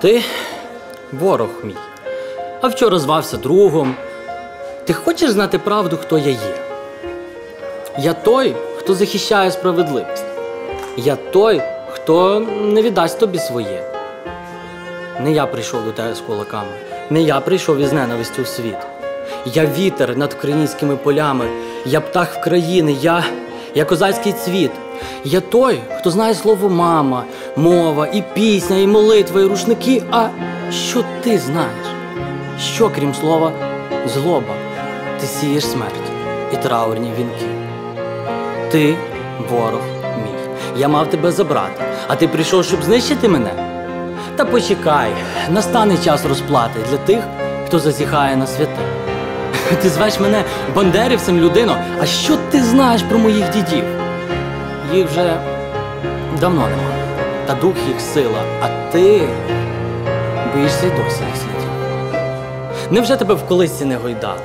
Ти ворог мій. А вчора звався другом. Ти хочеш знати правду, хто я є? Я той, хто захищає справедливість. Я той, хто не віддасть тобі своє. Не я прийшов до тебе з кулаками, не я прийшов із ненавистю в світ. Я вітер над українськими полями, я птах в країни, я, я козацький цвіт. Я той, хто знає слово мама, мова, і пісня, і молитва, і рушники. А що ти знаєш? Що, крім слова, злоба, ти сієш смерть і траурні вінки. Ти ворог мій. Я мав тебе забрати, а ти прийшов, щоб знищити мене. Та почекай, настане час розплати для тих, хто зазіхає на святе. Ти звеш мене бандерівцем, людино, а що ти знаєш про моїх дідів? Їх вже давно нема, та дух їх сила, а ти боїшся й досі їх слідів. Невже тебе в колисці не гойдали?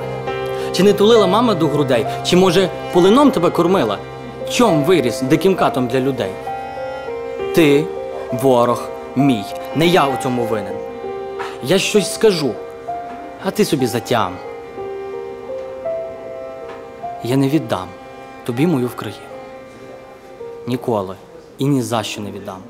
Чи не тулила мама до грудей, чи може полином тебе кормила? Чом виріс диким катом для людей? Ти ворог мій, не я у цьому винен. Я щось скажу, а ти собі затям. Я не віддам тобі мою в країну. Ніколи і ні за що не віддам.